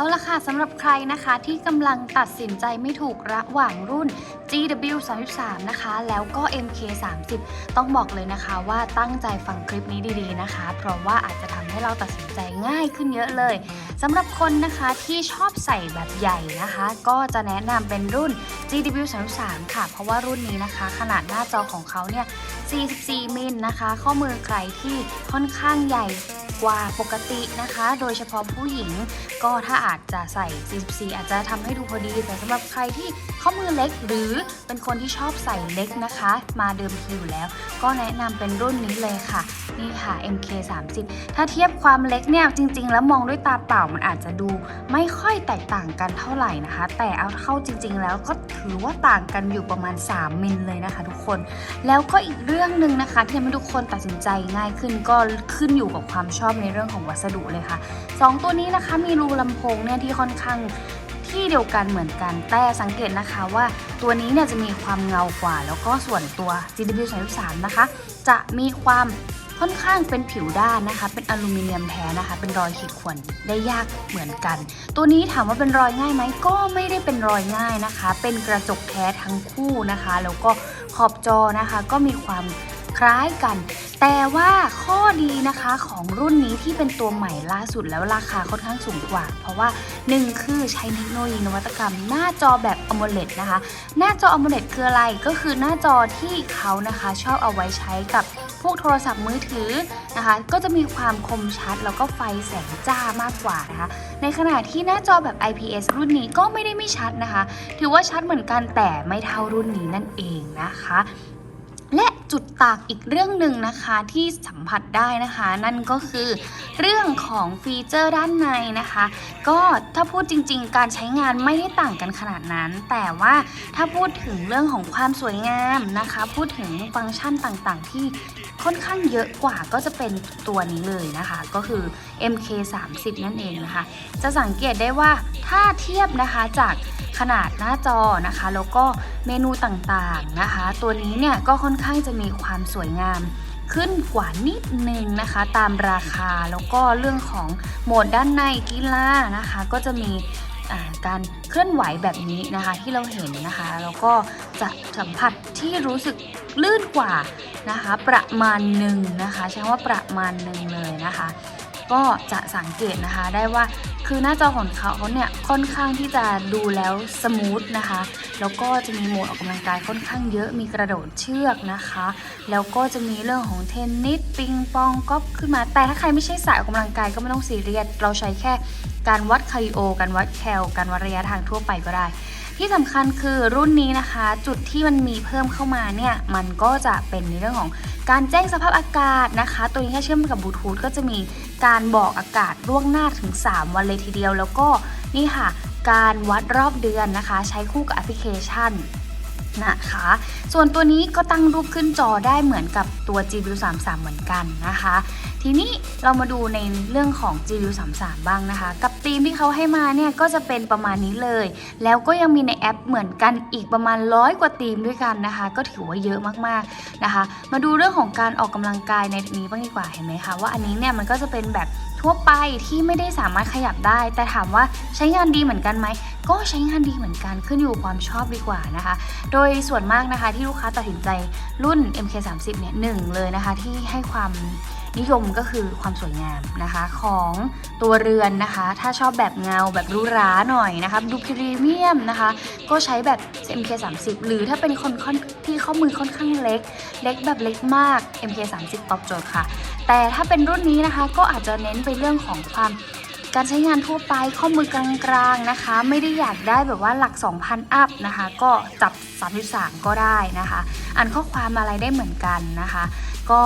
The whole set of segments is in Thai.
เอาละค่ะสำหรับใครนะคะที่กำลังตัดสินใจไม่ถูกระหว่างรุ่น GW 33 นะคะ แล้วก็ MK 30 ต้องบอกเลยนะคะว่าตั้งใจฟังคลิปนี้ดีๆนะคะ เพราะว่าอาจจะทำให้เราตัดสินใจง่ายขึ้นเยอะเลยสำหรับคนนะคะที่ชอบใส่แบบใหญ่นะคะ ก็จะแนะนำเป็นรุ่น GW 33 ค่ะ เพราะว่ารุ่นนี้นะคะ ขนาดหน้าจอของเขาเนี่ย 44 มิลนะคะ ข้อมือใครที่ค่อนข้างใหญ่ กว่าปกตินะคะ โดยเฉพาะผู้หญิงก็ถ้าอาจจะใส่ 44 อาจจะทำให้ดูพอดี แต่สำหรับใครที่ข้อมือเล็กหรือเป็นคนที่ชอบใส่เล็กนะคะ มาเดิมทีอยู่แล้ว ก็แนะนำเป็นรุ่นนี้เลยค่ะ นี่ค่ะ MK 30ถ้าเทียบความเล็กเนี่ยจริง ๆ แล้วมองด้วยตาเปล่ามันอาจจะดู ไม่ค่อยแตกต่างกันเท่าไหร่นะคะ แต่เอาเข้าจริง ๆ แล้วก็ถือว่าต่างกันอยู่ประมาณ 3 มิลเลยนะคะ ทุกคน แล้วก็อีกเรื่องหนึ่งนะคะ ที่ทำให้ทุกคนตัดสินใจง่ายขึ้นก็ขึ้นอยู่กับความชอบในเรื่องของวัสดุเลยค่ะ 2 ตัวนี้นะคะมีรูลำโพงเนี่ยที่ค่อนข้าง ที่เดียวกันเหมือนกันแต่สังเกตนะคะว่าตัวนี้เนี่ยจะมีความเงากว่า แล้วก็ส่วนตัว GW 33 นะคะ จะมีความค่อนข้างเป็นผิวด้านนะคะ เป็นอลูมิเนียมแท้นะคะ เป็นรอยขีดข่วนได้ยากเหมือนกัน ตัวนี้ถามว่าเป็นรอยง่ายไหมก็ไม่ได้เป็นรอยง่ายนะคะ เป็นกระจกแท้ทั้งคู่นะคะ แล้วก็ขอบจอนะคะ ก็มีความ คล้ายกัน แต่ว่าข้อดีนะคะของรุ่นนี้ที่เป็นตัวใหม่ล่าสุดแล้วราคาค่อนข้างสูงกว่า เพราะว่า 1 คือใช้เทคโนโลยีนวัตกรรม หน้าจอแบบ AMOLED นะคะ หน้าจอ AMOLED คืออะไรก็คือหน้าจอที่เขานะคะชอบเอาไว้ใช้กับพวกโทรศัพท์มือถือนะคะ ก็จะมีความคมชัดแล้วก็ไฟแสงจ้ามากกว่านะคะ ในขณะที่หน้าจอแบบ IPS รุ่นนี้ก็ไม่ได้ไม่ชัดนะคะ ถือว่าชัดเหมือนกันแต่ไม่เท่ารุ่นนี้นั่นเองนะคะ จุดต่างอีกเรื่องหนึ่งนะคะที่สัมผัสได้นะคะ นั่นก็คือเรื่องของฟีเจอร์ด้านในนะคะ ก็ถ้าพูดจริง ๆ การใช้งานไม่ได้ต่างกันขนาดนั้น แต่ว่าถ้าพูดถึงเรื่องของความสวยงามนะคะ พูดถึงฟังก์ชันต่างๆ ที่ค่อนข้างเยอะกว่าก็จะเป็นตัวนี้เลยนะคะ ก็คือ MK 30นั่นเองนะคะ จะสังเกตได้ว่าถ้าเทียบนะคะจากขนาดหน้าจอนะคะ แล้วก็เมนูต่างๆนะคะ ตัวนี้เนี่ยก็ค่อนข้างจะมีมีความสวยงามขึ้นกว่านิดนึงนะคะ ตามราคาแล้วก็เรื่องของโหมดด้านในกีฬานะคะ ก็จะมีการเคลื่อนไหวแบบนี้นะคะที่เราเห็นนะคะ แล้วก็จะสัมผัสที่รู้สึกลื่นกว่านะคะ ประมาณหนึ่งนะคะใช้คำว่าประมาณหนึ่งเลยนะคะ ก็จะสังเกตนะคะได้ว่าคือหน้าจอของเขาเนี่ยค่อนข้างที่จะดูแล้วสมูทนะคะ แล้วก็จะมีโหมดออกกำลังกายค่อนข้างเยอะมีกระโดดเชือกนะคะ แล้วก็จะมีเรื่องของเทนนิสปิงปองก็ขึ้นมา แต่ถ้าใครไม่ใช่สายออกกำลังกายก็ไม่ต้องซีเรียสเราใช้แค่การวัดคาริโอ การวัดแคลการวัดระยะทางทั่วไปก็ได้ ที่สำคัญคือรุ่นนี้นะคะ จุดที่มันมีเพิ่มเข้ามาเนี่ยมันก็จะเป็นในเรื่องของการแจ้งสภาพอากาศนะคะ ตัวนี้ถ้าเชื่อมกับบลูทูธก็จะมีการบอกอากาศล่วงหน้าถึง 3 วันเลยทีเดียว แล้วก็นี่ค่ะ การวัดรอบเดือนนะคะ ใช้คู่กับแอปพลิเคชันนะคะ ส่วนตัวนี้ก็ตั้งรูปขึ้นจอได้เหมือนกับตัว G33 เหมือนกันนะคะ ทีนี้เรามาดูในเรื่องของ GU33 บ้างนะคะ กับธีมที่เขาให้มาเนี่ยก็จะเป็นประมาณนี้เลย แล้วก็ยังมีในแอปเหมือนกันอีกประมาณร้อยกว่าธีมด้วยกันนะคะ ก็ถือว่าเยอะมากๆนะคะ มาดูเรื่องของการออกกำลังกายในนี้บ้างดีกว่าเห็นไหมคะว่าอันนี้เนี่ยมันก็จะเป็นแบบทั่วไปที่ไม่ได้สามารถขยับได้ แต่ถามว่าใช้งานดีเหมือนกันไหมก็ใช้งานดีเหมือนกันขึ้นอยู่ความชอบดีกว่านะคะ โดยส่วนมากนะคะที่ลูกค้าตัดสินใจรุ่น MK30 เนี่ยหนึ่งเลยนะคะที่ให้ความ นิยมก็คือความสวยงามนะคะของตัวเรือนนะคะ ถ้าชอบแบบเงาแบบรูหราหน่อยนะคะดูพรีเมียมนะคะ ก็ใช้แบบ MK30 หรือถ้าเป็นคนค่อนที่ข้อมือค่อนข้างเล็ก เล็กแบบเล็กมาก MK30 ตอบโจทย์ค่ะ แต่ถ้าเป็นรุ่นนี้นะคะก็อาจจะเน้นไปเรื่องของความการใช้งานทั่วไปข้อมือกลางๆนะคะ ไม่ได้อยากได้แบบว่าหลัก 2,000 อัพนะคะ ก็จับ 33 ก็ได้นะคะ อ่านข้อความอะไรได้เหมือนกันนะคะก็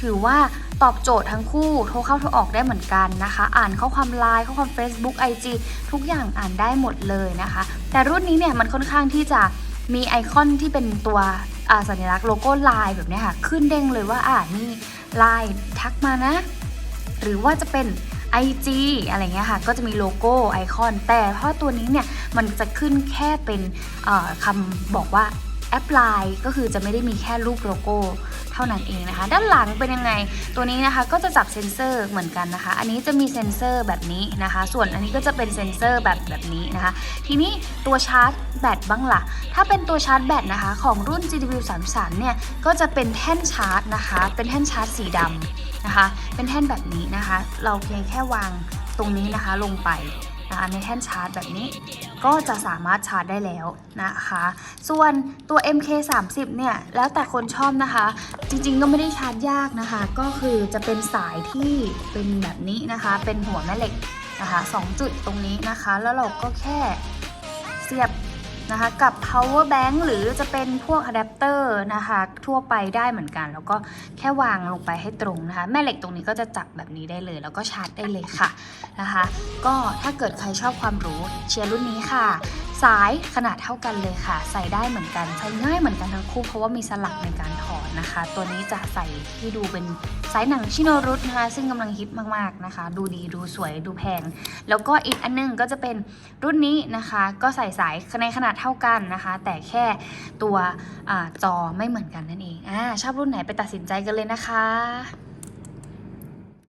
ถือว่าตอบโจทย์ทั้งคู่โทรเข้าโทรออกได้เหมือนกันนะคะ อ่านข้อความไลน์ข้อความ Facebook IG ทุกอย่างอ่านได้หมดเลยนะคะ แต่รุ่นนี้เนี่ยมันค่อนข้างที่จะมีไอคอนที่เป็นตัวสัญลักษณ์โลโก้ไลน์แบบนี้ค่ะ ขึ้นเด้งเลยว่าอ่านี่ไลน์ทักมานะ หรือว่าจะเป็น IG อะไรเงี้ยค่ะ ก็จะมีโลโก้ไอคอน แต่เพราะตัวนี้เนี่ย มันจะขึ้นแค่เป็นคำบอกว่าแอปไลน์ก็คือจะไม่ได้มีแค่รูปโลโก้ ท่านั้นเองนะคะ ด้านหลังเป็นยังไง ตัวนี้นะคะก็จะจับเซ็นเซอร์เหมือนกันนะคะ อันนี้จะมีเซ็นเซอร์แบบนี้นะคะ ส่วนอันนี้ก็จะเป็นเซ็นเซอร์แบบแบบนี้นะคะ ทีนี้ตัวชาร์จแบตบ้างล่ะ ถ้าเป็นตัวชาร์จแบตนะคะ ของรุ่น GW 3 3เนี่ยก็จะเป็นแท่นชาร์จนะคะ เป็นแท่นชาร์จสีดำนะคะ เป็นแท่นแบบนี้นะคะ เราเพียงแค่วางตรงนี้นะคะลงไป นะคะในแท่นชาร์จแบบนี้ ก็จะสามารถชาร์จได้แล้วนะคะ ส่วนตัว MK 3 0 เนี่ยแล้วแต่คนชอบนะคะ จริงๆก็ไม่ได้ชาร์จยากนะคะ ก็คือจะเป็นสายที่เป็นแบบนี้นะคะ เป็นหัวแม่เหล็กนะคะสองจุดตรงนี้นะคะ แล้วเราก็แค่เสียบ นะคะกับ power bank หรือจะเป็นพวกอะแดปเตอร์นะคะทั่วไปได้เหมือนกัน แล้วก็แค่วางลงไปให้ตรงนะคะ แม่เหล็กตรงนี้ก็จะจับแบบนี้ได้เลย แล้วก็ชาร์จได้เลยค่ะนะคะ ก็ถ้าเกิดใครชอบความหรู้เชียร์รุ่นนี้ค่ะ สายขนาดเท่ากันเลยค่ะ ใส่ได้เหมือนกันใช้ง่ายเหมือนกันทั้งคู่เพราะว่ามีสลักในการถอดนะคะ ตัวนี้จะใส่ที่ดูเป็นสายหนังชิโนรุตนะคะ ซึ่งกำลังฮิตมากๆนะคะ ดูดีดูสวยดูแพง แล้วก็อีกอันหนึงก็จะเป็นรุ่นนี้นะคะ ก็ใส่สายในขนาดเท่ากันนะคะ แต่แค่ตัวอจอไม่เหมือนกันนั่นเองอ่าชอบรุ่นไหนไปตัดสินใจกันเลยนะคะ